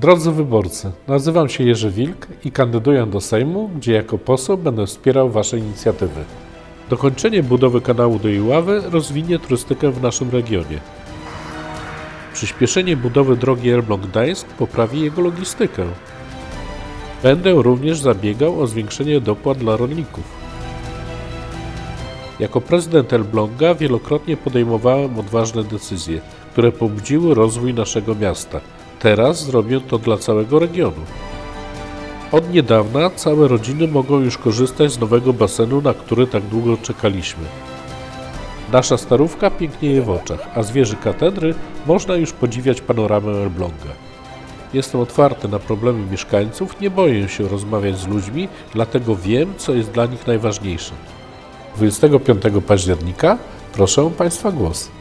Drodzy wyborcy, nazywam się Jerzy Wilk i kandyduję do Sejmu, gdzie jako poseł będę wspierał Wasze inicjatywy. Dokończenie budowy kanału do Iławy rozwinie turystykę w naszym regionie. Przyspieszenie budowy drogi Elbląg-Gdańsk poprawi jego logistykę. Będę również zabiegał o zwiększenie dopłat dla rolników. Jako prezydent Elbląga wielokrotnie podejmowałem odważne decyzje, które pobudziły rozwój naszego miasta. Teraz zrobię to dla całego regionu. Od niedawna całe rodziny mogą już korzystać z nowego basenu, na który tak długo czekaliśmy. Nasza starówka pięknieje w oczach, a z wieży katedry można już podziwiać panoramę Elbląga. Jestem otwarty na problemy mieszkańców, nie boję się rozmawiać z ludźmi, dlatego wiem, co jest dla nich najważniejsze. 25 października proszę Państwa głos.